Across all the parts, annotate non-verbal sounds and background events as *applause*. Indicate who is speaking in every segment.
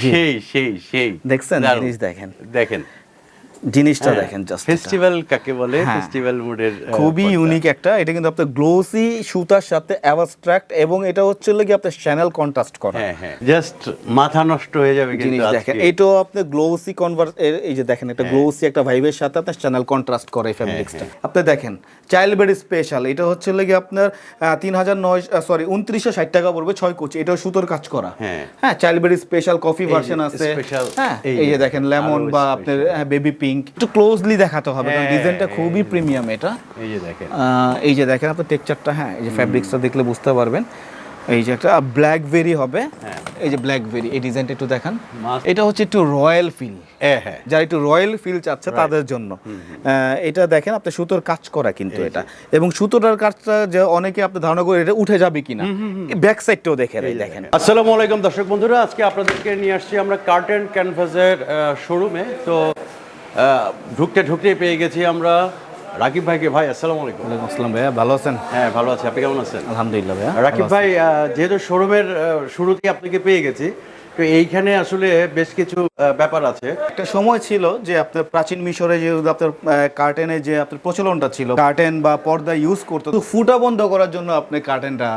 Speaker 1: সেই সেই সেই।
Speaker 2: দেখছেন। জিনিস দেখেন।
Speaker 1: দেখেন।
Speaker 2: জিনিসটা
Speaker 1: হ্যাঁ,
Speaker 2: দেখেন জাস্ট
Speaker 1: ফেস্টিভ্যাল কাকে বলে?
Speaker 2: হ্যাঁ।
Speaker 1: ফেস্টিভ্যাল মুডের
Speaker 2: খুবই ইউনিক একটা এটা কিন্তু আপনার গ্লোসি সুতার সাথে অ্যাবস্ট্রাক্ট এবং এটা হচ্ছে কি আপনার চ্যানেল কন্ট্রাস্ট করা।
Speaker 1: হ্যাঁ হ্যাঁ জাস্ট মাথা নষ্ট হয়ে যাবে কিন্তু
Speaker 2: জিনিস দেখেন এটাও আপনি গ্লোসি কনভার্ট এই যে দেখেন একটা গ্লোসি একটা ভাইবের সাথে আপনার চ্যানেল কন্ট্রাস্ট করে এই ফ্যাব্রিক্সটা আপনি দেখেন চাইল্ড বেড স্পেশাল এটা হচ্ছে লাগে আপনার তিন হাজার নয় সরি উনত্রিশশো ষাট টাকা পড়বে ছয় কোচি এটাও সুতোর কাজ করা।
Speaker 1: হ্যাঁ।
Speaker 2: হ্যাঁ child bed special coffee version আছে। হ্যাঁ
Speaker 1: এই
Speaker 2: যে দেখেন লেমন বা। আপনার বেবি পিঙ্ক একটু ক্লোজলি দেখাতে হবে কারণ
Speaker 1: হ্যাঁ,
Speaker 2: ডিজাইনটা খুবই প্রিমিয়াম এটা।
Speaker 1: এই যে দেখেন।
Speaker 2: এই যে দেখেন আপনার টেক্সচারটা হ্যাঁ এই যে ফ্যাব্রিক্সটা দেখলে বুঝতে পারবেন। এই যে একটা ব্ল্যাকবেরি হবে। এই যে ব্ল্যাকবেরি এই ডিজাইনটা একটু দেখান। এটা হচ্ছে একটু রয়্যাল ফিল
Speaker 1: হ্যাঁ হ্যাঁ।
Speaker 2: যারা একটু রয়্যাল ফিল চাচ্ছে তাদের জন্য। এটা দেখেন আপনি সুতোর কাজ করা কিন্তু এটা। এবং সুতোটার কাজটা যে অনেকে আপনি ধারণা করে এটা উঠে যাবে কিনা। ব্যাক সাইডটাও দেখেন এই দেখেন।
Speaker 1: আসসালামু আলাইকুম দর্শক বন্ধুরা আজকে আপনাদেরকে নিয়ে আসছি আমরা কার্টেন ক্যানভাসের শোরুমে তো ঢুকতে ঢুকতেই পেয়ে গেছি আমরা। রাকিব ভাইকে ভাই আসসালামু আলাইকুম।
Speaker 2: ওয়ালাইকুম আসসালাম ভাইয়া ভালো আছেন?
Speaker 1: হ্যাঁ ভালো আছি। আপনি কেমন আছেন?
Speaker 2: আলহামদুলিল্লাহ ভাইয়া
Speaker 1: রাকিব ভাই যেহেতু শোরুমের শুরুতেই আপনাকে পেয়ে গেছি তো এইখানে আসলে বেশ কিছু ব্যাপার আছে।
Speaker 2: একটা সময় ছিল যে আপনার প্রাচীন মিশরে যে আপনার যে আপনার প্রচলনটা ছিল কার্টেন বা পর্দা ইউজ করতো তো ফুটা বন্ধ করার জন্য আপনি কার্টেনটা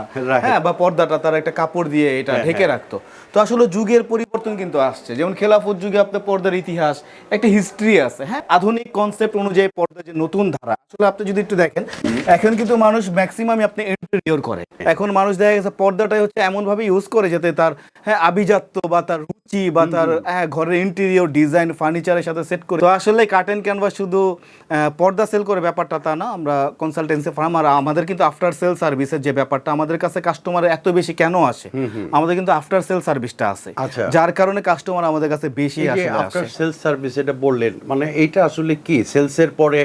Speaker 2: হ্যাঁ বা পর্দাটা তার একটা কাপড় দিয়ে এটা
Speaker 1: হ্যাঁ,
Speaker 2: ঢেকে রাখতো। তো আসলে যুগের পরিবর্তন কিন্তু আসছে। যেমন খেলাফত যুগে আপনার পর্দার ইতিহাস একটা হিস্ট্রি আছে হ্যাঁ আধুনিক কনসেপ্ট অনুযায়ী পর্দা যে নতুন ধারা আসলে আপনি যদি একটু দেখেন এখন কিন্তু মানুষ ম্যাক্সিমাম আপনি ইন্টেরিয়র করে। এখন মানুষ দেখা গেছে পর্দাটাই হচ্ছে এমন ভাবে ইউজ করে যাতে তার হ্যাঁ আভিজাত্য বা তার রুচি বা তার হ্যাঁ ঘরের ইন্টেরিয়র ডিজাইন ফার্নিচারের সাথে সেট করে তো আসলে কার্টেন ক্যানভাস শুধু পর্দা সেল করে ব্যাপারটা তা না আমরা কনসালটেন্সি ফার্ম আর আমাদের কিন্তু আফটার সেল সার্ভিসের যে ব্যাপারটা আমাদের কাছে কাস্টমার এত বেশি কেন আসে? আমাদের কিন্তু আফটার সেল সার্ভিসটা আছে।
Speaker 1: আচ্ছা।
Speaker 2: যার কারণে কাস্টমার আমাদের কাছে বেশি আসলে
Speaker 1: আফটার সেল সার্ভিস এটা বললেন মানে এইটা আসলে কি? সেলসের পরে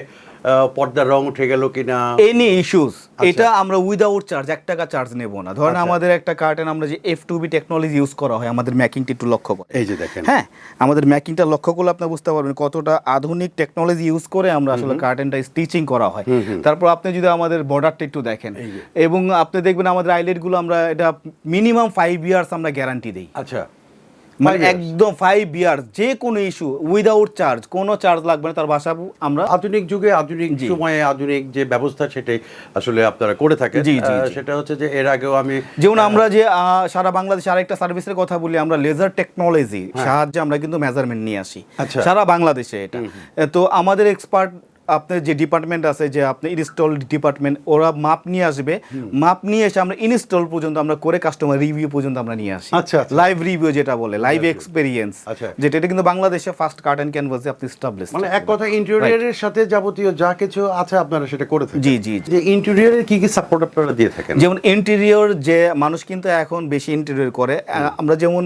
Speaker 1: পর্দার রং উঠে গেল কিনা?
Speaker 2: এনি ইস্যুস এটা আমরা উইদাউট চার্জ এক টাকা চার্জ নেব না। ধরেন আমাদের একটা কার্টেন আমরা যে F two B technology use করা হয় আমাদের ম্যাকিংটা একটু লক্ষ্য করে
Speaker 1: এই যে দেখেন।
Speaker 2: হ্যাঁ আমাদের ম্যাকিংটা লক্ষ্য করলে আপনি বুঝতে পারবেন কতটা আধুনিক টেকনোলজি ইউজ করে আমরা আসলে কার্টেনটা স্টিচিং করা হয়। তারপর আপনি যদি আমাদের বর্ডারটা একটু দেখেন এবং আপনি দেখবেন আমাদের আইলেটগুলো আমরা এটা মিনিমাম ফাইভ ইয়ার্স আমরা গ্যারান্টি দিই।
Speaker 1: আচ্ছা।
Speaker 2: মানে একদম ফাইভ ইয়ার্স যে কোনো ইস্যু উইদাউট চার্জ কোনো চার্জ লাগবে না তার বাসা আমরা
Speaker 1: আধুনিক যুগে আধুনিক সময়ে আধুনিক যে ব্যবস্থা সেটাই আসলে আপনারা করে থাকেন।
Speaker 2: জি।
Speaker 1: সেটা হচ্ছে যে এর আগেও আমি
Speaker 2: যেমন আমরা যে সারা বাংলাদেশে আরেকটা সার্ভিসের কথা বলি আমরা লেজার টেকনোলজি সাহায্যে আমরা কিন্তু মেজারমেন্ট নিয়ে আসি।
Speaker 1: আচ্ছা।
Speaker 2: সারা বাংলাদেশে এটা। তো আমাদের এক্সপার্ট আপনার যে ডিপার্টমেন্ট আছে যে আপনি ইনস্টল ডিপার্টমেন্ট ওরা মাপ নিয়ে আসবে। মাপ নিয়ে এসে আমরা ইনস্টল পর্যন্ত আমরা করে কাস্টমার রিভিউ পর্যন্ত আমরা নিয়ে আসি।
Speaker 1: আচ্ছা, আচ্ছা।
Speaker 2: লাইভ রিভিউ যেটা বলে লাইভ এক্সপেরিয়েন্স
Speaker 1: আচ্ছা।
Speaker 2: যেটা এটা কিন্তু বাংলাদেশে ফার্স্ট কার্টেন ক্যানভাসে আপনি স্টাবলিশ
Speaker 1: মানে এক কথা ইন্টেরিয়রের সাথে যাবতীয় যা কিছু আছে আপনারা সেটা করে থাকেন।
Speaker 2: জি জি।
Speaker 1: যে ইন্টেরিয়রের কি কি সাপোর্ট আপনারা দিয়ে থাকেন?
Speaker 2: যেমন ইন্টেরিয়র যে মানুষ কিন্তু এখন বেশি ইন্টেরিয়র করে আমরা যেমন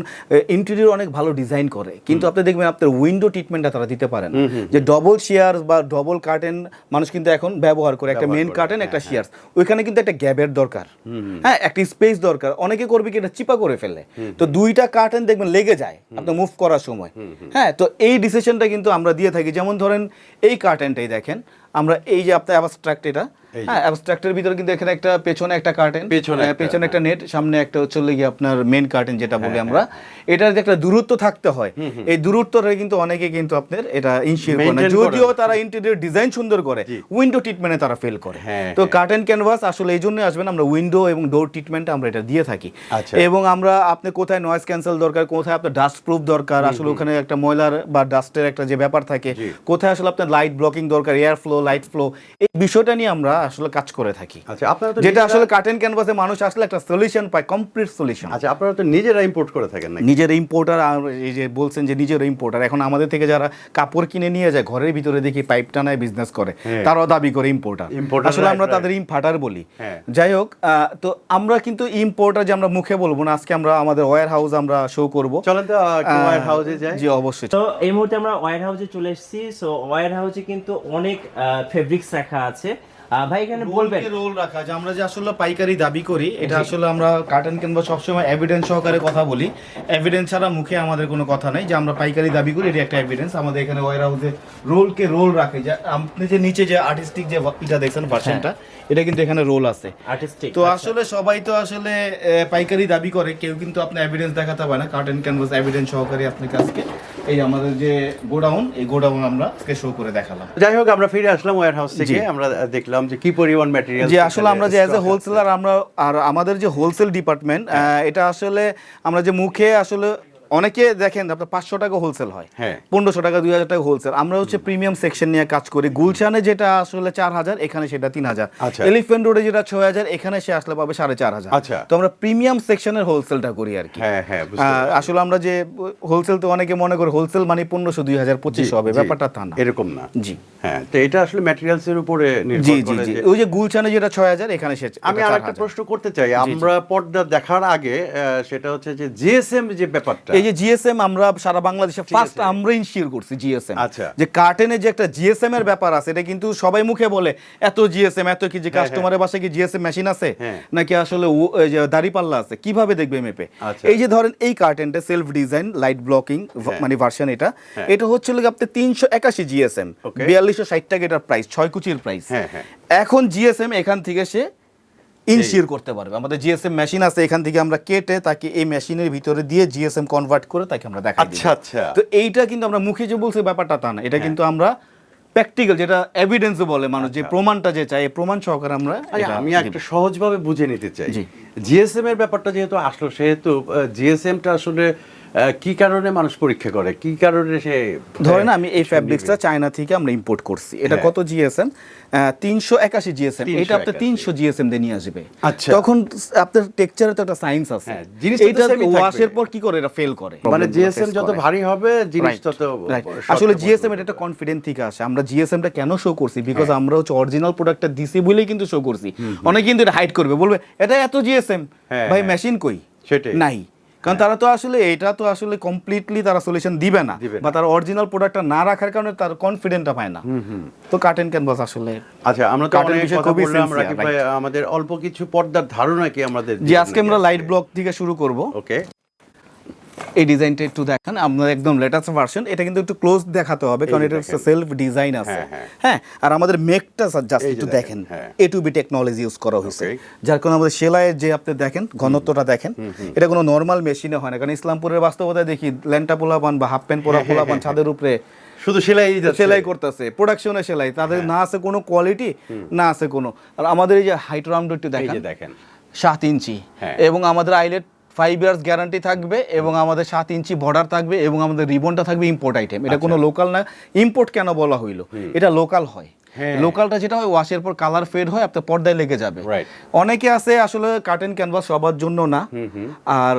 Speaker 2: ইন্টেরিয়র অনেক ভালো ডিজাইন করে কিন্তু আপনি দেখবেন আপনার উইন্ডো ট্রিটমেন্টটা তারা দিতে পারেন যে ডবল শেয়ার বা ডবল কার্টেন মানুষ কিন্তু এখন ব্যবহার করে একটা মেন কার্টেন একটা শিয়ার্স ওইখানে কিন্তু একটা গ্যাপের দরকার। হ্যাঁ একটা স্পেস দরকার। অনেকে করবে কি এটা চিপা করে ফেলে তো দুইটা কার্টেন দেখবেন লেগে যায় আপনার মুভ করার সময়। হ্যাঁ তো এই ডিসিশনটা কিন্তু আমরা দিয়ে থাকি। যেমন ধরেন এই কার্টেনটাই দেখেন আমরা এই যে আপনার অ্যাবস্ট্রাক্ট এটা হ্যাঁ অ্যাবস্ট্রাক্টের ভিতরে কিন্তু এখানে একটা পেছনে একটা কার্টেন
Speaker 1: পেছনে একটা,
Speaker 2: পেছনে একটা নেট সামনে একটা হচ্ছে গিয়ে আপনার মেন কার্টেন যেটা বলি আমরা। এটার যে একটা দূরত্ব থাকতে হয় এই দূরত্বটা কিন্তু অনেকে কিন্তু আপনার এটা ইনশিওর করে যদিও তারা ইন্টেরিয়র ডিজাইন সুন্দর করে উইন্ডো ট্রিটমেন্টে তারা ফেল করে।
Speaker 1: হ্যাঁ,
Speaker 2: তো কার্টেন ক্যানভাস আসলে এই জন্যই আসবেন আমরা উইন্ডো এবং ডোর ট্রিটমেন্ট আমরা এটা দিয়ে থাকি।
Speaker 1: আচ্ছা।
Speaker 2: এবং আমরা আপনি কোথায় নয়েজ ক্যান্সেল দরকার কোথায় আপনার ডাস্ট প্রুফ দরকার আসলে ওখানে একটা ময়লার বা ডাস্টের একটা যে ব্যাপার থাকে কোথায় আসলে আপনার লাইট ব্লকিং দরকার এয়ার ফ্লো লাইট ফ্লো এই বিষয়টা নিয়ে আমরা আসলে কাজ করে থাকি।
Speaker 1: আচ্ছা আপনারা তো
Speaker 2: যেটা আসলে কার্টেন ক্যানভাসে মানুষ আসলে একটা সলিউশন পায় কমপ্লিট সলিউশন
Speaker 1: আচ্ছা আপনারা তো নিজেরা ইম্পোর্ট করে থাকেন নাকি?
Speaker 2: নিজের ইম্পোর্টার এই যে বলছেন যে নিজের ইম্পোর্টার এখন আমাদের থেকে যারা কাপড় কিনে নিয়ে যায় ঘরের ভিতরে দেখি পাইপ টানায় বিজনেস করে
Speaker 1: হ্যাঁ।
Speaker 2: তারাও দাবি করে ইম্পোর্টার আসলে আমরা তাদের ইম্পার্টার বলি।
Speaker 1: হ্যাঁ।
Speaker 2: যাই হোক আহ, তো আমরা কিন্তু ইম্পোর্টার যে আমরা মুখে বলব না আজকে আমরা আমাদের ওয়্যার হাউস আমরা শো করব।
Speaker 1: চলেন তো ওয়্যার হাউসে যাই।
Speaker 2: জি অবশ্যই।
Speaker 3: তো এই মুহূর্তে আমরা ওয়্যার হাউসে চলে এসেছি সো ওয়্যার হাউসে কিন্তু অনেক ফেব্রিক্স রাখা আছে। ভাই এখানে বলবেন?
Speaker 2: রোল রাখা যে আমরা যে আসলে পাইকারি দাবি করি এটা আসলে আমরা কার্টন কিংবা সবসময় এভিডেন্স সহকারে কথা বলি। এভিডেন্স ছাড়া মুখে আমাদের কোনো কথা নেই। যে আমরা পাইকারি দাবি করি এটা একটা এভিডেন্স আমাদের এখানে ওয়ার হাউসে রোলকে রোল রাখে। যে আপনি যে নিচে যে আর্টিস্টিক যে এটা দেখছেন ভার্সনটা এটা কিন্তু এখানে রোল আছে।
Speaker 3: আর্টিস্টিক
Speaker 2: তো আসলে সবাই তো আসলে পাইকারি দাবি করে। কেউ কিন্তু আপনি এভিডেন্স দেখাতে পারে না। কার্টন ক্যানভাস এভিডেন্স সহকারে আপনাকে আজকে এই আমাদের যে গোডাউন এই গোডাউন আমরা আজকে শো করে দেখালাম।
Speaker 1: যাই হোক আমরা ফিরে আসলাম ওয়্যার হাউস থেকে। আমরা দেখলাম যে কি পরিমাণ ম্যাটেরিয়াল
Speaker 2: যে আসলে আমরা যে অ্যাজ এ হোলসেলার আমরা আর আমাদের যে হোলসেল ডিপার্টমেন্ট এটা আসলে আমরা যে মুখে আসলে অনেকে দেখেন আপনার পাঁচশো টাকা হোলসেল হয়
Speaker 1: হ্যাঁ।
Speaker 2: পনেরোশো টাকা দুই হাজার টাকা হোলসেল আমরা হচ্ছে প্রিমিয়াম সেকশন নিয়ে কাজ করি। গুলশানে যেটা আসলে চার হাজার এখানে সেটা তিন হাজার।
Speaker 1: আচ্ছা।
Speaker 2: এলিফেন্ট রোডে যেটা ছয় হাজার এখানে সে আসলে পাবে সাড়ে চার হাজার।
Speaker 1: আচ্ছা।
Speaker 2: তো আমরা প্রিমিয়াম সেকশনের হোলসেলটা করি আর কি।
Speaker 1: হ্যাঁ হ্যাঁ
Speaker 2: আসলে আমরা যে হোলসেল তো অনেকে মনে করে হোলসেল মানে পনেরোশো দুই হাজার পঁচিশ হবে ব্যাপারটা তা না।
Speaker 1: এরকম না।
Speaker 2: জি।
Speaker 1: হ্যাঁ তো এটা আসলে ম্যাটেরিয়ালস এর উপরে
Speaker 2: জি জি জি। ওই যে গুলশানে যেটা ছয় হাজার এখানে সে
Speaker 1: আমি আর একটা প্রশ্ন করতে চাই। আমরা পর্দা দেখার আগে সেটা হচ্ছে যে জিএসএম যে ব্যাপারটা
Speaker 2: এই যে জিএসএম আমরা সারা বাংলাদেশে ফার্স্ট আমরা ইনশিওর করছি জিএসএম
Speaker 1: আচ্ছা।
Speaker 2: যে কার্টেনে যে একটা জিএসএম এর ব্যাপার আছে এটা কিন্তু সবাই মুখে বলে এত জিএসএম এত কি যে কাস্টমারের বাসায় কি জিএসএম মেশিন আছে
Speaker 1: হ্যাঁ।
Speaker 2: নাকি আসলে যে দাড়িপাল্লা আছে কীভাবে দেখবে মেপে
Speaker 1: আচ্ছা।
Speaker 2: এই যে ধরেন এই কার্টেনটা সেলফ ডিজাইন লাইট ব্লকিং
Speaker 1: হ্যাঁ।
Speaker 2: মানে ভার্সন এটা
Speaker 1: হ্যাঁ।
Speaker 2: এটা হচ্ছে হলো আপনি তিনশো একাশি জিএসএম. বিয়াল্লিশশো ষাট টাকা এটার প্রাইস ছয় কুচির প্রাইস
Speaker 1: হ্যাঁ, হ্যাঁ।
Speaker 2: এখন জিএসএম এখান থেকে সে ইনশিওর করতে পারবে। আমাদের জিএসএম মেশিন আছে এখান থেকে আমরা কেটে তাকে এই মেশিনের ভিতরে দিয়ে জিএসএম কনভার্ট করে তাকে আমরা দেখাই
Speaker 1: আচ্ছা আচ্ছা।
Speaker 2: তো এইটা কিন্তু আমরা মুখে যে বলছি ব্যাপারটা তা না। এটা কিন্তু আমরা প্র্যাকটিক্যাল যেটা এভিডেন্স বলে মানুষ যে প্রমাণটা যে চাই প্রমাণ সহকারে আমরা
Speaker 1: আচ্ছা, আমি। একটা সহজভাবে বুঝে নিতে চাই। জিএসএম এর ব্যাপারটা যেহেতু আসলো সেহেতু জিএসএমটা আসলে কি কারণে মানুষ পরীক্ষা করে? কি কারণে সে
Speaker 2: ধরেন আমি এই ফ্যাব্রিক্সটা চায়না থেকে আমরা ইম্পোর্ট করছি। এটা
Speaker 1: হ্যাঁ।
Speaker 2: কত জিএসএম তিনশো একাশি জিএসএম এটা আপনার তিনশো জিএসএম দিয়ে নিয়ে আসবে।
Speaker 1: আচ্ছা।
Speaker 2: তখন আপনার টেক্সচারে তো একটা সায়েন্স আছে।
Speaker 1: হ্যাঁ, ই থাকবে।
Speaker 2: ওয়াশের পর কি করে এটা ফেল করে?
Speaker 1: মানে জিএসএম যত ভারী হবে জিনিস তত
Speaker 2: আসলে জিএসএম এটা একটা কনফিডেন্ট থেকে আসে। আমরা জিএসএমটা কেন শো করছি? বিকজ আমরা হচ্ছে অরিজিনাল প্রোডাক্টটা দিছি বলেই কিন্তু শো করছি। অনেকে কিন্তু এটা হাইড করবে বলবে এটা এত জিএসএম
Speaker 1: হ্যাঁ,
Speaker 2: ভাই
Speaker 1: হ্যাঁ।
Speaker 2: মেশিন কই?
Speaker 1: সেটাই।
Speaker 2: নাই। কারণ তারা তো আসলে এটা তো আসলে কমপ্লিটলি তারা সলিউশন দিবে না। বা তার অরিজিনাল প্রোডাক্টটা না রাখার কারণে তার কনফিডেন্টটা পায় না। তো কার্টেন ক্যানভাস আসলে
Speaker 1: আচ্ছা আমরা তো অনেক
Speaker 2: বিষয়ে
Speaker 1: কথা
Speaker 2: খুবই
Speaker 1: বললাম রাকিব ভাই আমাদের অল্প কিছু পর্দার ধারণা কি আমাদের
Speaker 2: যে আজকে আমরা লাইট ব্লক থেকে শুরু করব।
Speaker 1: ওকে
Speaker 2: এই ডিজাইনটা একটু দেখান। আপনার একদম লেটেস্ট ভার্সন এটা কিন্তু একটু ক্লোজ দেখাতে হবে কারণ এটা
Speaker 1: দেখেন।
Speaker 2: সেলফ ডিজাইন আছে।
Speaker 1: হ্যাঁ, হ্যাঁ।
Speaker 2: হ্যাঁ আর আমাদের মেকটা জাস্ট একটু
Speaker 1: দেখেন, হ্যাঁ।
Speaker 2: A two B technology use করা হয়েছে। যার কারণে আমাদের সেলাইয়ের যে আপনি দেখেন ঘনত্বটা দেখেন এটা কোনো নর্মাল মেশিনে হয় না। কারণ ইসলামপুরের বাস্তবতায় দেখি ল্যান্টা পোলা পান বা হাফ প্যান্ট পোলা পান ছাদের উপরে
Speaker 1: শুধু সেলাই
Speaker 2: সেলাই করতেছে প্রোডাকশনে সেলাই। তাদের না আছে কোনো কোয়ালিটি না আছে কোনো। আর আমাদের এই যে হাইট রাউন্ড একটু দেখেন।
Speaker 1: দেখেন।
Speaker 2: সাত ইঞ্চি।
Speaker 1: হ্যাঁ।
Speaker 2: এবং আমাদের আইলেট ফাইভ ইয়ার্স গ্যারান্টি থাকবে এবং আমাদের সাত ইঞ্চি বর্ডার থাকবে এবং আমাদের রিবনটা থাকবে ইম্পোর্ট আইটেম এটা কোনো লোকাল না। ইম্পোর্ট কেন বলা হইল? এটা লোকাল হয়
Speaker 1: হ্যাঁ।
Speaker 2: লোকালটা যেটা হয় ওয়াশের পর কালার ফেড হয় আপনার পর্দায় লেগে যাবে। অনেকে আছে আসলে কার্টেন ক্যানভাস সবার জন্য না। আর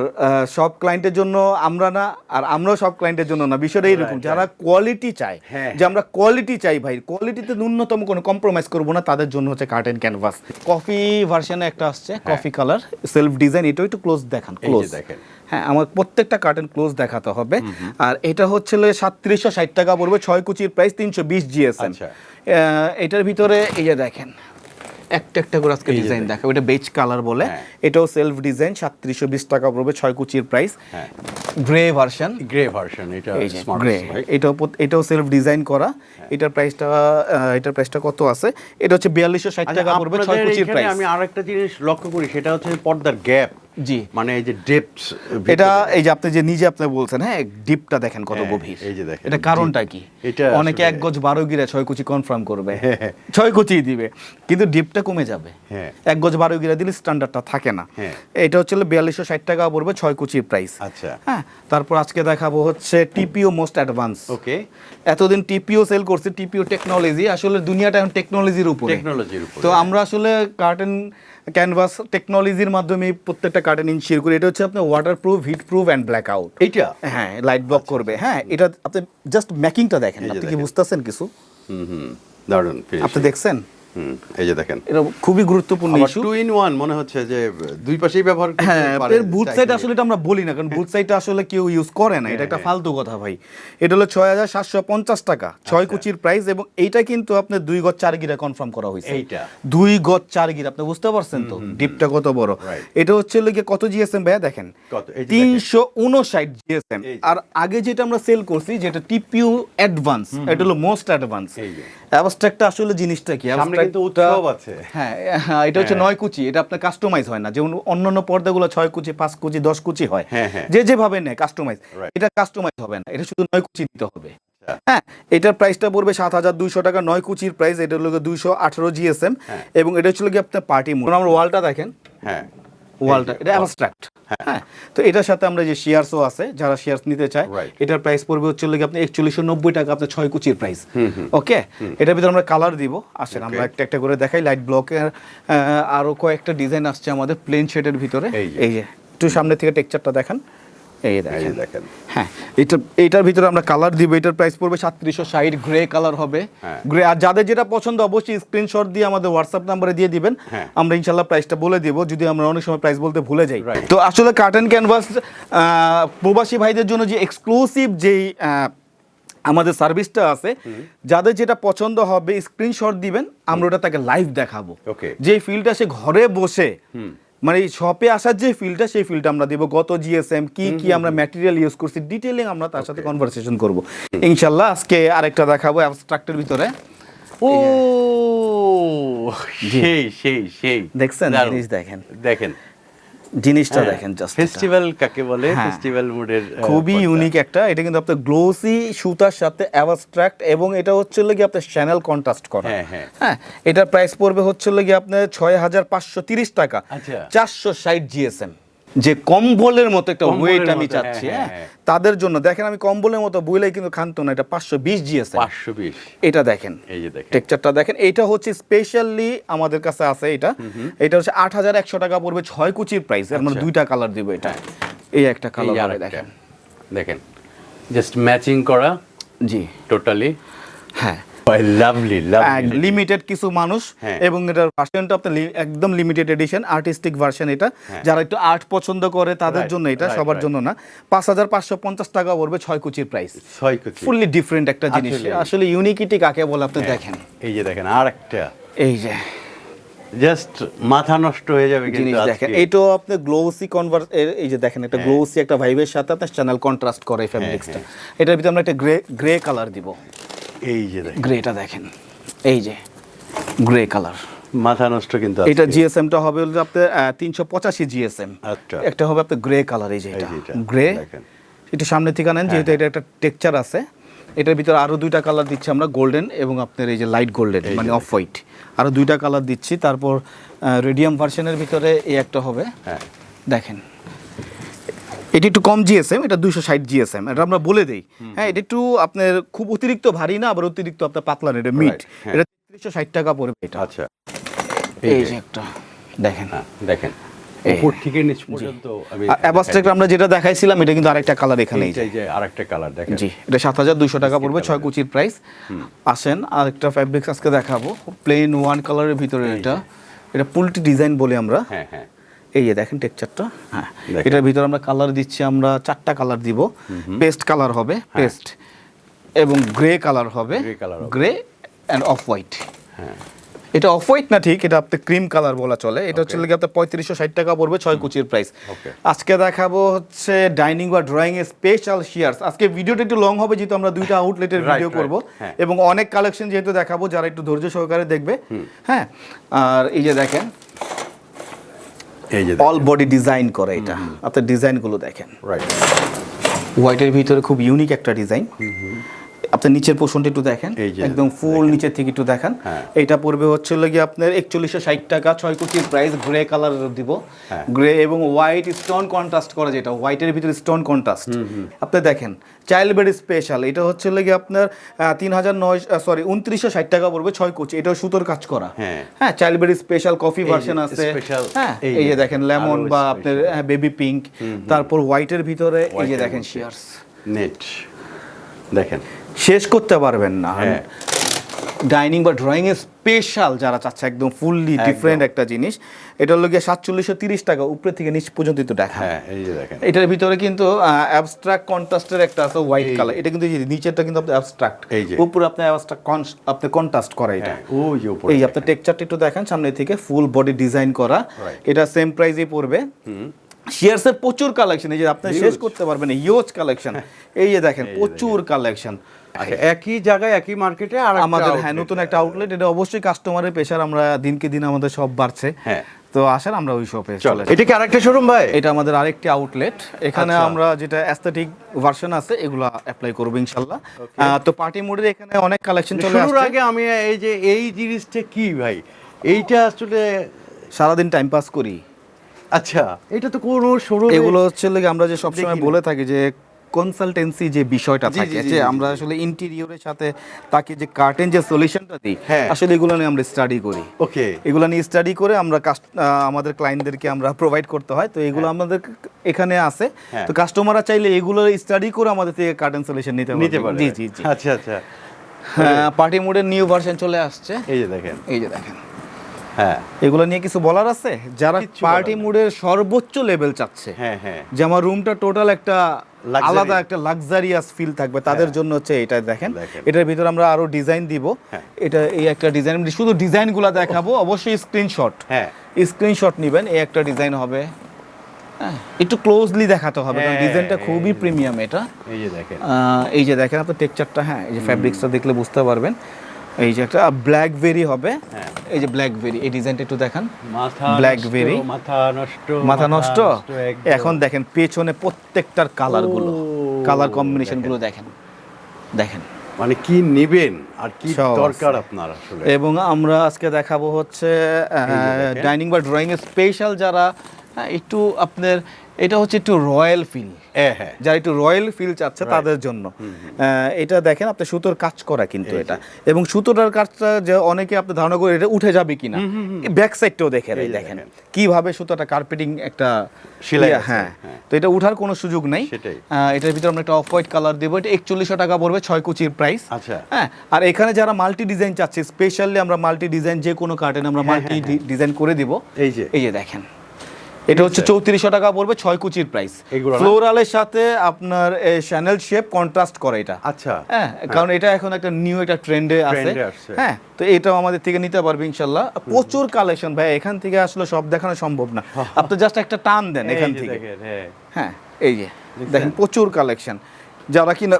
Speaker 2: সব ক্লায়েন্টের জন্য আমরা না আর আমরাও সব ক্লায়েন্টের জন্য না। বিষয়টা এইরকম যারা কোয়ালিটি চায়
Speaker 1: হ্যাঁ।
Speaker 2: যে আমরা কোয়ালিটি চাই ভাই কোয়ালিটিতে ন্যূনতম কোনো কম্প্রোমাইজ করব না তাদের জন্য হচ্ছে কার্টেন ক্যানভাস কফি ভার্সনে একটা আসছে কফি কালার সেলফ ডিজাইন এটাও একটু ক্লোজ দেখান
Speaker 1: হ্যাঁ।
Speaker 2: ক্লোজ
Speaker 1: দেখেন।
Speaker 2: হ্যাঁ আমার প্রত্যেকটা কার্টেন ক্লোজ দেখাতে হবে। আর এটা হচ্ছে সাতত্রিশশো ষাট টাকা পড়বে ছয় কুচির প্রাইস তিনশো বিশ জিএসএম।
Speaker 1: আচ্ছা।
Speaker 2: এটার ভিতরে এই যে দেখেন একটা একটা করে আজকে ডিজাইন। দেখা এটা বেজ কালার বলে।
Speaker 1: হ্যাঁ।
Speaker 2: এটাও সেলফ ডিজাইন সাতত্রিশশো বিশ টাকা পড়বে ছয় কুচির প্রাইস
Speaker 1: হ্যাঁ।
Speaker 2: গ্রে ভার্সন
Speaker 1: গ্রে ভার্সন এটা
Speaker 2: গ্রে এটাও এটাও সেলফ ডিজাইন করা। এটার প্রাইসটা এটার প্রাইসটা কত আছে? এটা হচ্ছে বিয়াল্লিশশো ষাট টাকা পড়বে ছয় কুচির প্রাইস
Speaker 1: আচ্ছা, আমি আরেকটা জিনিস লক্ষ্য করি সেটা হচ্ছে পর্দার গ্যাপ
Speaker 2: জি।
Speaker 1: মানে এই যে
Speaker 2: এটা এই যে আপনি যে নিজে আপনি বলছেন হ্যাঁ ডিপটা দেখেন কত
Speaker 1: হ্যাঁ,
Speaker 2: গভীর।
Speaker 1: এই যে দেখেন,
Speaker 2: এটা কারণটা কি?
Speaker 1: এটা
Speaker 2: অনেকে এক গজ বারো গিরা ছয় কুচি কনফার্ম করবে।
Speaker 1: হ্যাঁ।
Speaker 2: ছয় কুচি দিবে। কিন্তু ডিপটা কমে যাবে।
Speaker 1: হ্যাঁ।
Speaker 2: এক গজ বারো গিরা দিলে স্ট্যান্ডার্ডটা থাকে না।
Speaker 1: হ্যাঁ।
Speaker 2: এটা হচ্ছে বিয়াল্লিশশো ষাট টাকা পড়বে ছয় কুচির প্রাইস
Speaker 1: আচ্ছা।
Speaker 2: হ্যাঁ তারপর আজকে দেখাবো হচ্ছে টিপিও মোস্ট অ্যাডভান্স
Speaker 1: ওকে।
Speaker 2: এতদিন টিপিও সেল করছি টিপিও টেকনোলজি আসলে দুনিয়াটা এখন টেকনোলজির উপরে।
Speaker 1: টেকনোলজির উপর।
Speaker 2: তো আমরা আসলে কার্টেন ক্যানভাস টেকনোলজির মাধ্যমে প্রত্যেকটা কার্টেন ইনশিওর করি এটা হচ্ছে আপনার water proof heat proof and black out
Speaker 1: এটা
Speaker 2: হ্যাঁ লাইট ব্লক করবে হ্যাঁ এটা আপনি জাস্ট মেকিংটা দেখেন। আপনি কি বুঝতেছেন কিছু?
Speaker 1: হুম হুম। দারুণ
Speaker 2: আপনি দেখছেন?
Speaker 1: এই যে দেখেন।
Speaker 2: এটা খুবই গুরুত্বপূর্ণ ইস্যু
Speaker 1: টু ইন ওয়ান মনে হচ্ছে যে দুই পাশেই ব্যবহার করতে
Speaker 2: হ্যাঁ
Speaker 1: পারে,
Speaker 2: এর বুট। সাইড আসলে এটা আমরা বলি না কারণ বুট সাইডটা আসলে কেউ ইউজ করে না এটা একটা ফালতু কথা ভাই। এটা হলো ছয় হাজার সাতশো পঞ্চাশ টাকা ছয় কুচির প্রাইস এবং এইটা কিন্তু আপনার দুই গজ চার গিরা কনফার্ম করা হয়েছে।
Speaker 1: এইটা?
Speaker 2: দুই গজ চার গিরা আপনি বুঝতে পারছেন তো? ডিপটা কত বড়। এটা হচ্ছে লোকে কত জিএসএম ভাইয়া দেখেন? তিনশো উনষাট জিএসএম আর আগে যেটা আমরা সেল করছি যেটা টিপিউ অ্যাডভান্স এটা হলো মোস্ট অ্যাডভান্স। অ্যাবস্ট্রাক্টটা আসলে জিনিসটা কি?
Speaker 1: সামনে কিন্তু উৎসব আছে।
Speaker 2: হ্যাঁ হ্যাঁ এটা হচ্ছে নয় কুচি এটা আপনার কাস্টমাইজ হয় না। যেমন অন্যান্য পর্দাগুলো ছয় কুচি পাঁচ কুচি দশ কুচি হয়।
Speaker 1: হ্যাঁ, হ্যাঁ।
Speaker 2: যে যেভাবে নেয় কাস্টমাইজ এটা কাস্টমাইজ হবে না এটা শুধু নয় কুচি দিতে হবে। হ্যাঁ এটার প্রাইসটা পড়বে সাত হাজার দুইশো টাকা নয় কুচির প্রাইস এটা হলো দুইশো আঠারো জিএসএম
Speaker 1: হ্যাঁ।
Speaker 2: এবং এটা হচ্ছে কি আপনার পার্টি মোড আমরা ওয়ালটা দেখেন।
Speaker 1: হ্যাঁ।
Speaker 2: ওয়ালটা এটা অ্যাবস্ট্রাক্ট হ্যাঁ। তো এটার সাথে আমরা যে শেয়ারসও আছে যারা শেয়ারস নিতে চায় এটার প্রাইস পড়বে হচ্ছে কি আপনি একচল্লিশশো নব্বই টাকা আপনার ছয় কুচির প্রাইস ওকে এটার ভিতরে আমরা কালার দিব। আসেন আমরা একটা একটা করে দেখাই। লাইট ব্লকের আরও কয়েকটা ডিজাইন আসছে আমাদের প্লেন শেডের ভিতরে।
Speaker 1: এই যে।
Speaker 2: এই যে একটু সামনে থেকে টেক্সচারটা দেখান। এই
Speaker 1: এই
Speaker 2: দেখেন। হ্যাঁ এটা এইটার ভিতরে আমরা কালার দিব এটার প্রাইস পড়বে সাতত্রিশশো ষাট গ্রে কালার হবে।
Speaker 1: হ্যাঁ।
Speaker 2: গ্রে আর যাদের যেটা পছন্দ অবশ্যই স্ক্রিনশট দিয়ে আমাদের হোয়াটসঅ্যাপ নাম্বারে দিয়ে দিবেন।
Speaker 1: হ্যাঁ।
Speaker 2: আমরা ইনশাল্লাহ প্রাইসটা বলে দিব যদি আমরা অনেক সময় প্রাইস বলতে ভুলে যাই. তো আসলে কার্টন ক্যানভাস প্রবাসী ভাইদের জন্য যে এক্সক্লুসিভ যেই আমাদের সার্ভিসটা আছে যাদের যেটা পছন্দ হবে স্ক্রিনশট দিবেন আমরা ওটা তাকে লাইভ দেখাবো. যে ফিলটা সে ঘরে বসে মানে এই শপে আসার যে ফিলটা সেই ফিলটা আমরা দেবো। গত জিএসএম কি কি আমরা ম্যাটেরিয়াল ইউজ করছি ডিটেলিং আমরা তার সাথে কনভারসেশন করব। ইনশাল্লাহ আজকে আরেকটা দেখাবো অ্যাবস্ট্রাক্টের ভিতরে।
Speaker 1: ও সেই সেই সেই।
Speaker 2: দেখছেন? জিনিস দেখেন।
Speaker 1: দেখেন।
Speaker 2: জিনিসটা দেখেন জাস্ট
Speaker 1: ফেস্টিভ্যাল কাকে বলে?
Speaker 2: হ্যাঁ।
Speaker 1: ফেস্টিভ্যাল মুডের
Speaker 2: খুবই ইউনিক একটা। এটা কিন্তু আপনার গ্লোসি সুতার সাথে অ্যাবস্ট্রাক্ট এবং এটা হচ্ছে কি আপনার চ্যানেল কন্ট্রাস্ট করা।
Speaker 1: হ্যাঁ, হ্যাঁ।
Speaker 2: হ্যাঁ এটার প্রাইস পড়বে হচ্ছে কি আপনার ছয় হাজার পাঁচশো তিরিশ টাকা।
Speaker 1: আচ্ছা।
Speaker 2: চারশো ষাট জিএসএম যে কম্বলের মতো একটা ওয়েট আমি চাচ্ছি
Speaker 1: হ্যাঁ,
Speaker 2: হ্যাঁ?
Speaker 1: হ্যাঁ,
Speaker 2: তাদের জন্য দেখেন আমি কম্বলের মতো বইলাই কিন্তু খানতো না এটা পাঁচশো বিশ জিএসএম
Speaker 1: পাঁচশো বিশ।
Speaker 2: এটা দেখেন।
Speaker 1: এই যে দেখেন।
Speaker 2: টেক্সচারটা দেখেন এইটা হচ্ছে স্পেশালি আমাদের কাছে আছে এটা। এটা হচ্ছে আট হাজার একশো টাকা পড়বে ছয় কুচির প্রাইস মানে
Speaker 1: আচ্ছা।
Speaker 2: দুইটা কালার দিব এটা। এই একটা কালার। দেখেন।
Speaker 1: দেখেন জাস্ট ম্যাচিং করা।
Speaker 2: জি।
Speaker 1: টোটালি
Speaker 2: হ্যাঁ।
Speaker 1: লাভলি লাভলি
Speaker 2: লিমিটেড কিছু মানুষ
Speaker 1: হ্যাঁ।
Speaker 2: এবং এটার ভার্সনটা আপনার একদম লিমিটেড এডিশন আর্টিস্টিক ভার্সন এটা। যারা একটু আর্ট পছন্দ করে তাদের জন্য এটা সবার জন্য না। পাঁচ হাজার পাঁচশো পঞ্চাশ টাকা পড়বে ছয় কুচির প্রাইস
Speaker 1: ছয় কুচি।
Speaker 2: ফুললি ডিফারেন্ট একটা জিনিস। আসলে ইউনিকিটি কাকে বলে আপনি
Speaker 1: হ্যাঁ।
Speaker 2: দেখেন।
Speaker 1: এই যে দেখেন আর একটা
Speaker 2: এই যে।
Speaker 1: জাস্ট মাথা নষ্ট হয়ে যাবে
Speaker 2: জিনিস দেখেন। এইটাও আপনি গ্লোসি কনভার্স এই যে দেখেন একটা গ্লোসি একটা ভাইবের সাথে আপনার চ্যানেল কন্ট্রাস্ট করে
Speaker 1: হ্যাঁ,
Speaker 2: ফ্যাব্রিক্সটা এটার ভিতরে আমরা একটা গ্রে গ্রে কালার দিব।
Speaker 1: এই যে
Speaker 2: গ্রেটা দেখেন। এই যে গ্রে কালার
Speaker 1: মাথা নষ্ট কিন্তু
Speaker 2: এটা জিএসএমটা হবে আপনার তিনশো পঁচাশি জিএসএম
Speaker 1: আচ্ছা।
Speaker 2: একটা হবে আপনার গ্রে কালার এই যে এটা।
Speaker 1: এটা,
Speaker 2: গ্রে। একটু সামনে থেকে নেন যেহেতু এটা একটা টেক্সচার আছে। এটার ভিতরে আরও দুইটা কালার দিচ্ছি আমরা গোল্ডেন এবং আপনার এই যে লাইট গোল্ডেন মানে অফ হোয়াইট আরও দুইটা কালার দিচ্ছি তারপর রেডিয়াম ভার্সনের ভিতরে এই একটা হবে।
Speaker 1: হ্যাঁ।
Speaker 2: দেখেন। এটি একটু কম জিএসএম এটা দুইশো ষাট জিএসএম এটা আমরা বলে দেই। হ্যাঁ এটা একটু আপনার খুব অতিরিক্ত ভারী না আবার অতিরিক্ত আপনার পাতলা না এটা মিট
Speaker 1: হ্যাঁ।
Speaker 2: এটা তিনশো ষাট টাকা পড়বে এটা।
Speaker 1: আচ্ছা।
Speaker 2: এই যে একটা দেখেন।
Speaker 1: হ্যাঁ, দেখেন। উপর থেকে নিচ পর্যন্ত আমি
Speaker 2: আমরা যেটা দেখাইছিলাম এটা কিন্তু আরেকটা কালার এখানে এই যে।
Speaker 1: আরেকটা কালার দেখেন।
Speaker 2: জি এটা টাকা পড়বে ছয় কুচির প্রাইস আসেন ফ্যাব্রিক্স আজকে দেখাবো। প্লেন ওয়ান কালারের ভিতরে এটা। এটা পুলটি ডিজাইন বলি আমরা।
Speaker 1: হ্যাঁ হ্যাঁ।
Speaker 2: এই যে দেখেন টেক্সচারটা হ্যাঁ। এটার ভিতরে আমরা কালার দিচ্ছি আমরা চারটা কালার দিব। পেস্ট কালার হবে পেস্ট এবং গ্রে কালার হবে। গ্রে অ্যান্ড অফ হোয়াইট
Speaker 1: হ্যাঁ।
Speaker 2: এটা অফ হোয়াইট না ঠিক এটা আপনার ক্রিম কালার বলা চলে। এটা হচ্ছে লাগে আপনার পঁয়ত্রিশশো ষাট টাকা পড়বে ছয় কুচির প্রাইস আজকে দেখাবো হচ্ছে ডাইনিং বা ড্রয়িং এর স্পেশাল শিয়ার্স আজকে ভিডিওটা একটু লং হবে যেহেতু আমরা দুইটা আউটলেটের ভিডিও করব।
Speaker 1: হ্যাঁ।
Speaker 2: এবং অনেক কালেকশন যেহেতু দেখাবো যারা একটু ধৈর্য সহকারে দেখবে। হ্যাঁ। আর এই যে দেখেন
Speaker 1: এই যে
Speaker 2: অল বডি ডিজাইন করে এটা। আপনার ডিজাইনগুলো দেখেন।
Speaker 1: রাইট
Speaker 2: হোয়াইটের ভিতরে খুব ইউনিক একটা ডিজাইন আপনার নিচের পোর্শনটা একটু দেখেন। একদম ফুল নিচের থেকে একটু দেখান।
Speaker 1: হ্যাঁ।
Speaker 2: এটা পড়বে হচ্ছে গিয়ে আপনার একচল্লিশশো ষাট টাকা ছয় কোটির প্রাইস গ্রে কালার দিব।
Speaker 1: হ্যাঁ।
Speaker 2: গ্রে এবং হোয়াইট স্টোন কন্ট্রাস্ট করা যেটা হোয়াইটের ভিতরে স্টোন কন্ট্রাস্ট আপনি দেখেন চাইল্ড বেড স্পেশাল এটা হচ্ছে গিয়ে আপনার তিন হাজার নয় সরি উনত্রিশশো ষাট টাকা পড়বে ছয় কোচি এটা সুতোর কাজ করা।
Speaker 1: হ্যাঁ।
Speaker 2: হ্যাঁ child bed special coffee version আছে। হ্যাঁ
Speaker 1: এই
Speaker 2: যে দেখেন লেমন বা আপনার বেবি পিঙ্ক তারপর হোয়াইটের ভিতরে এই যে দেখেন। শিয়ার্স
Speaker 1: নেট দেখেন।
Speaker 2: শেষ করতে পারবেন না।
Speaker 1: হ্যাঁ।
Speaker 2: ডাইনিং বা ড্রয়িং এর স্পেশাল যারা চাচ্ছে একদম ফুললি ডিফারেন্ট একটা জিনিস। এটা হলো গিয়ে সাতচল্লিশশো তিরিশ টাকা উপরে থেকে নিচ পর্যন্ত একটু দেখা
Speaker 1: হ্যাঁ এই যে দেখেন।
Speaker 2: এটার ভিতরে কিন্তু অ্যাবস্ট্রাক্ট কন্ট্রাস্টের একটা আছে হোয়াইট কালার এটা কিন্তু নিচেরটা কিন্তু আপনার অ্যাবস্ট্রাক্ট
Speaker 1: এই যে।
Speaker 2: উপরে আপনি অ্যাবস্ট্রাক্ট আপনি কন্ট্রাস্ট করা এটা।
Speaker 1: হ্যাঁ, ওই যে উপরে।
Speaker 2: এই আপনার টেক্সচারটা একটু দেখেন সামনে থেকে ফুল বডি ডিজাইন করা। এটা সেম প্রাইসেই পড়বে। শেয়ারসের প্রচুর কালেকশন এই যে আপনি শেষ করতে পারবেন হিউজ কালেকশন এই যে দেখেন প্রচুর কালেকশন
Speaker 1: একই জায়গায় একই মার্কেটে আর
Speaker 2: আমাদের হ্যাঁ নতুন একটা আউটলেট এটা অবশ্যই কাস্টমারের পেশার আমরা দিনকে দিন আমাদের সব বাড়ছে।
Speaker 1: হ্যাঁ।
Speaker 2: তো আসেন আমরা ওই শপে
Speaker 1: চলে এটা কি আরেকটা শোরুম ভাই?
Speaker 2: এটা আমাদের আরেকটি আউটলেট এখানে
Speaker 1: আচ্ছা।
Speaker 2: আমরা যেটা অ্যাস্থেটিক ভার্সন আছে এগুলো অ্যাপ্লাই করব ইনশাল্লাহ আহ, তো পার্টি মোডের এখানে অনেক কালেকশন চলে
Speaker 1: শুরুর
Speaker 2: আসছে।
Speaker 1: আগে আমি এই যে এই জিনিসটা কি ভাই? এইটা আসলে
Speaker 2: সারাদিন টাইম পাস করি।
Speaker 1: আচ্ছা এটা তো কোনো শোরুম
Speaker 2: এগুলো হচ্ছে আমরা যে সবসময়। বলে থাকি যে কনসালটেন্সি যে বিষয়টা থাকে যে আমরা আসলে ইন্টেরিয়রের সাথে তাকে যে কার্টেন যে সলিউশনটা দিই
Speaker 1: হ্যাঁ।
Speaker 2: আসলে এগুলো নিয়ে আমরা স্টাডি করি।
Speaker 1: ওকে।
Speaker 2: এগুলো নিয়ে স্টাডি করে আমরা আমাদের ক্লায়েন্টদেরকে আমরা প্রোভাইড করতে হয়। তো এগুলো আমাদের এখানে আছে।
Speaker 1: হ্যাঁ।
Speaker 2: তো কাস্টমাররা চাইলে এগুলো স্টাডি করে আমাদের থেকে কার্টেন সলিউশন নিতে
Speaker 1: নিতে পারে
Speaker 2: জি জি জি।
Speaker 1: আচ্ছা আচ্ছা।
Speaker 2: পার্টি মোডের নিউ ভার্সন চলে আসছে।
Speaker 1: এই যে দেখেন।
Speaker 2: এই যে দেখেন।
Speaker 1: হ্যাঁ।
Speaker 2: এগুলো নিয়ে কিছু বলার আছে? যারা পার্টি। মোডের সর্বোচ্চ লেভেল চাচ্ছে।
Speaker 1: হ্যাঁ হ্যাঁ।
Speaker 2: যে আমার রুমটা টোটাল একটা আলাদা একটা লাক্সারিয়াস ফিল থাকবে। তাদের জন্য হচ্ছে এটা দেখেন। এটার ভিতরে আমরা আরও ডিজাইন দিব।
Speaker 1: হ্যাঁ।
Speaker 2: এটা এই একটা ডিজাইন শুধু ডিজাইনগুলো দেখাবো। অবশ্যই স্ক্রিনশট
Speaker 1: হ্যাঁ।
Speaker 2: স্ক্রিনশট নেবেন। এই একটা ডিজাইন হবে। হ্যাঁ, একটু ক্লোজলি দেখাতে হবে। কারণ
Speaker 1: হ্যাঁ,
Speaker 2: ডিজাইনটা খুবই
Speaker 1: হ্যাঁ।
Speaker 2: প্রিমিয়াম এটা।
Speaker 1: এই যে দেখেন।
Speaker 2: এই যে দেখেন আপনার টেক্সচারটা হ্যাঁ এই যে ফ্যাব্রিক্সটা দেখলে বুঝতে পারবেন। এই যে একটা ব্ল্যাকবেরি হবে।
Speaker 1: হ্যাঁ।
Speaker 2: এই যে ব্ল্যাকবেরি এই ডিজাইনটা একটু দেখান।
Speaker 1: নষ্ট, মাথা নষ্ট
Speaker 2: মাথা নষ্ট? এখন দেখেন পেছনে প্রত্যেকটার
Speaker 1: কালারগুলো।
Speaker 2: কালার কম্বিনেশনগুলো দেখেন। দেখেন।
Speaker 1: মানে কি নেবেন আর কি দরকার আপনার আসলে?
Speaker 2: এবং আমরা আজকে দেখাবো হচ্ছে ডাইনিং বা ড্রয়িং স্পেশাল যারা একটু আপনার এটা হচ্ছে একটু রয়্যাল ফিল
Speaker 1: হ্যাঁ হ্যাঁ।
Speaker 2: যারা একটু রয়্যাল ফিল চাচ্ছে তাদের জন্য। এটা দেখেন আপনি সুতোর কাজ করা কিন্তু এটা। এবং সুতোটার কাজটা যে অনেকে আপনি ধারণা করে এটা উঠে যাবে কিনা। ব্যাক সাইডটাও
Speaker 1: যে
Speaker 2: দেখেন। কীভাবে সুতোটা কার্পেটিং একটা
Speaker 1: সেলাই
Speaker 2: হ্যাঁ।
Speaker 1: হ্যাঁ।
Speaker 2: তো এটা উঠার কোনো সুযোগ নাই। এটার ভিতরে আমরা একটা অফ হোয়াইট কালার দেবো। এটা একচল্লিশশো টাকা পড়বে ছয় কুচির প্রাইস
Speaker 1: আচ্ছা।
Speaker 2: হ্যাঁ আর এখানে যারা মাল্টি ডিজাইন চাচ্ছে স্পেশালি আমরা মাল্টি ডিজাইন যে কোনো কার্টেন আমরা
Speaker 1: হ্যাঁ,
Speaker 2: মাল্টি ডিজাইন করে দিব।
Speaker 1: এই যে।
Speaker 2: এই যে দেখেন। এটা হচ্ছে চৌত্রিশশো টাকা পড়বে ছয় কুচির প্রাইস? ফ্লোরালের সাথে আপনার শ্যানেল শেপ কন্ট্রাস্ট করে এটা।
Speaker 1: আচ্ছা।
Speaker 2: হ্যাঁ কারণ এটা এখন একটা নিউ একটা ট্রেন্ডে আছে। হ্যাঁ তো এটাও আমাদের থেকে নিতে পারবে ইনশাল্লাহ। প্রচুর কালেকশন ভাই এখান থেকে আসলে সব দেখানো সম্ভব না। *laughs* আপনি জাস্ট একটা টান দেন এখান থেকে।
Speaker 1: হ্যাঁ।
Speaker 2: হ্যাঁ এই যে দেখেন প্রচুর কালেকশন যারা কিনা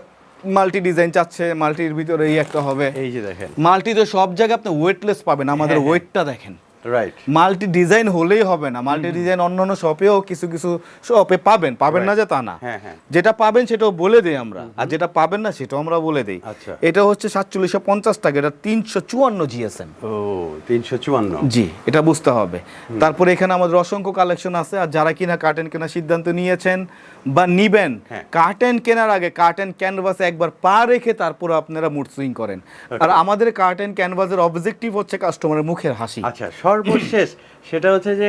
Speaker 2: মাল্টি ডিজাইন চাচ্ছে মাল্টির ভিতরে এই একটা হবে।
Speaker 1: এই যে দেখেন।
Speaker 2: মাল্টি তো সব জায়গায় আপনি ওয়েটলেস পাবেন। আমাদের
Speaker 1: হ্যাঁ, হ্যাঁ।
Speaker 2: ওয়েটটা দেখেন।
Speaker 1: রাইট
Speaker 2: মাল্টি ডিজাইন হলেই হবে না। মাল্টি ডিজাইন অন্য অন্য শপেও কিছু কিছু শপে পাবেন। পাবেন না যে তা না।
Speaker 1: হ্যাঁ, হ্যাঁ।
Speaker 2: যেটা পাবেন সেটাও বলে দেই আমরা। আর যেটা পাবেন না সেটাও আমরা বলে দেই।
Speaker 1: আচ্ছা।
Speaker 2: এটা হচ্ছে সাতচল্লিশশো পঞ্চাশ টাকা এটা তিনশো চুয়ান্ন জিএসএম।
Speaker 1: ও তিনশো চুয়ান্ন।
Speaker 2: জি এটা বুঝতে হবে। তারপরে এখানে আমাদের অসংখ্য কালেকশন আছে। আর যারা কিনা কার্টেন কেনার সিদ্ধান্ত নিয়েছেন বা নিবেন
Speaker 1: হ্যাঁ।
Speaker 2: কার্টেন কেনার আগে কার্টেন ক্যানভাসে একবার পা রেখে তারপর আপনারা মুড সুইং করেন আর আমাদের কার্টেন ক্যানভাসের অবজেক্টিভ হচ্ছে কাস্টমারের মুখের হাসি
Speaker 1: আচ্ছা সর্বশেষ সেটা হচ্ছে যে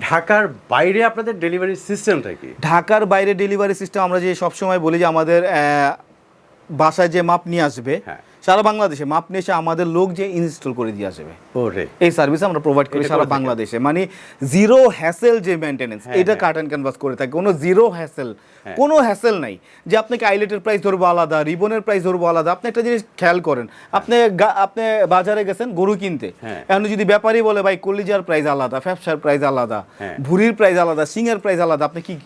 Speaker 1: ঢাকার বাইরে আপনাদের ডেলিভারি সিস্টেমটা কি
Speaker 2: ঢাকার বাইরে ডেলিভারি সিস্টেম আমরা যে সবসময় বলি যে আমাদের বাসায় যে মাপ নিয়ে আসবে
Speaker 1: হ্যাঁ।
Speaker 2: সারা বাংলাদেশে মাপ নিয়ে এসে আমাদের লোক যে ইনস্টল করে দিয়ে আসবে এই সার্ভিস আমরা প্রোভাইড করি সারা বাংলাদেশে মানে জিরো হ্যাসেল যে মেনটেনেন্স
Speaker 1: হ্যাঁ,
Speaker 2: এটা
Speaker 1: হ্যাঁ।
Speaker 2: কার্টন ক্যানভাস করে থাকে কোনো জিরো হ্যাসেল
Speaker 1: হ্যাঁ।
Speaker 2: কোনো হ্যাসেল নাই যে আপনাকে আইলেটের প্রাইস ধরবো আলাদা রিবনের প্রাইস ধরবো আলাদা আপনি একটা জিনিস খেয়াল করেন আপনি আপনি বাজারে গেছেন গরু কিনতে
Speaker 1: হ্যাঁ।
Speaker 2: এখন যদি ব্যাপারী বলে ভাই কলিজার প্রাইস আলাদা ফ্যাপসার প্রাইস আলাদা
Speaker 1: হ্যাঁ।
Speaker 2: ভুরির প্রাইস আলাদা সিংয়ের প্রাইস আলাদা আপনি কি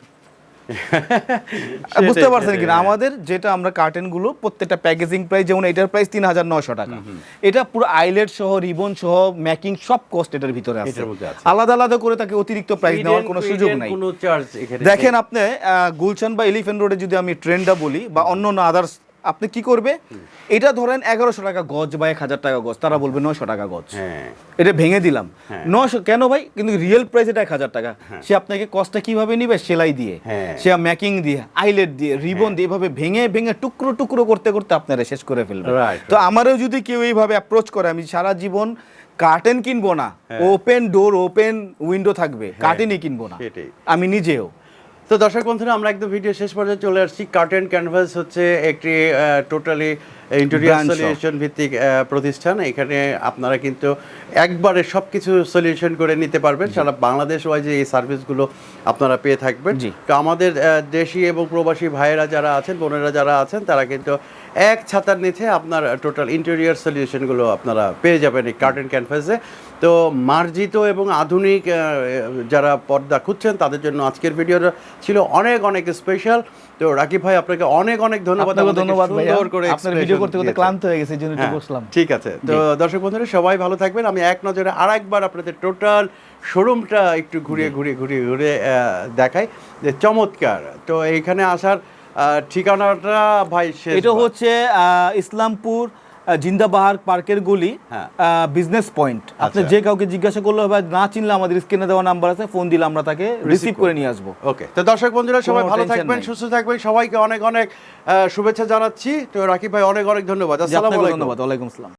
Speaker 2: *laughs* বুঝতে পারছেন কিনা। আমাদের যেটা আমরা কার্টেনগুলো প্রত্যেকটা প্যাকেজিং প্রাইস যেমন এটার প্রাইস তিন হাজার নয়শো টাকা। এটা পুরো আইলেট সহ রিবন সহ ম্যাকিং সব কস্ট এটার ভিতরে আছে। আলাদা আলাদা করে তাকে অতিরিক্ত প্রাইস নেওয়ার কোনো সুযোগ নাই। দেখেন আপনি গুলশান বা এলিফেন্ট রোডে যদি আমি ট্রেনটা বলি বা অন্য অন্য আদার্স আপনি কি করবে? এটা ধরেন এগারোশো টাকা গজ বা এক হাজার টাকা গজ তারা বলবে নয়শো টাকা গজ।
Speaker 1: হ্যাঁ।
Speaker 2: এটা ভেঙে দিলাম।
Speaker 1: হ্যাঁ।
Speaker 2: নশো কেন ভাই? কিন্তু রিয়েল প্রাইস এটা এক হাজার টাকা। সে আপনাকে কস্টটা কীভাবে নিবে? সেলাই দিয়ে।
Speaker 1: হ্যাঁ।
Speaker 2: সে মেকিং দিয়ে আইলেট দিয়ে রিবন দিয়ে এভাবে ভেঙে ভেঙে টুকরো টুকরো করতে করতে আপনারা শেষ করে ফেলবে তো আমারও যদি কেউ এইভাবে অ্যাপ্রোচ করে আমি সারা জীবন কার্টেন কিনবো না। ওপেন ডোর ওপেন উইন্ডো থাকবে। কার্টেনই কিনবো না। আমি নিজেও।
Speaker 1: তো দর্শক বন্ধুরা, আমরা একদম ভিডিও শেষ পর্যায়ে চলে আসছি। কার্টেন ক্যানভাস হচ্ছে একটি টোটালি ইন্টেরিয়ার সলিউশন ভিত্তিক প্রতিষ্ঠান। এখানে আপনারা কিন্তু একবারে সব কিছু সলিউশন করে নিতে পারবেন। সারা বাংলাদেশ ওয়াইজে এই সার্ভিসগুলো আপনারা পেয়ে থাকবেন। তো আমাদের দেশি এবং প্রবাসী ভাইয়েরা যারা আছেন বোনেরা যারা আছেন তারা কিন্তু এক ছাতার নিচে আপনার টোটাল ইন্টেরিয়ার সলিউশনগুলো আপনারা পেয়ে যাবেন এই কার্টেন ক্যানভাসে তো মার্জিত এবং আধুনিক যারা পর্দা খুঁজছেন তাদের জন্য আজকের ভিডিওটা ছিল অনেক অনেক স্পেশাল তো রাকিব ভাই আপনাকে অনেক অনেক ধন্যবাদ।
Speaker 2: ধন্যবাদ
Speaker 1: সুন্দর করে
Speaker 2: ভিডিও করতে করতে ক্লান্ত হয়ে গেছে জন্য একটু
Speaker 1: হ্যাঁ,
Speaker 2: বসলাম।
Speaker 1: ঠিক আছে। তো দর্শক বন্ধুরা সবাই ভালো থাকবেন। আমি এক নজরে আরেকবার আপনাদের টোটাল শোরুমটা একটু ঘুরিয়ে ঘুরিয়ে ঘুরিয়ে ঘুরে আহ, দেখাই। যে চমৎকার। তো এখানে আসার ঠিকানাটা ভাই
Speaker 2: এটা হচ্ছে আহ, ইসলামপুর জিন্দাবাহার পার্কের গলি
Speaker 1: হ্যাঁ।
Speaker 2: বিজনেস পয়েন্ট আপনি
Speaker 1: আচ্ছা।
Speaker 2: যে কাউকে জিজ্ঞাসা করলে হবে না চিনলে আমাদের স্ক্রিনে দেওয়া নাম্বার আছে ফোন দিলে আমরা তাকে রিসিভ করে। নিয়ে আসব।
Speaker 1: ওকে তো দর্শক বন্ধুরা সবাই ভালো থাকবেন সুস্থ থাকবেন। সবাইকে অনেক অনেক শুভেচ্ছা জানাচ্ছি। তো রাকিব ভাই অনেক অনেক ধন্যবাদ। আসসালামু আলাইকুম।
Speaker 2: ধন্যবাদ। ওয়ালাইকুম আসসালাম।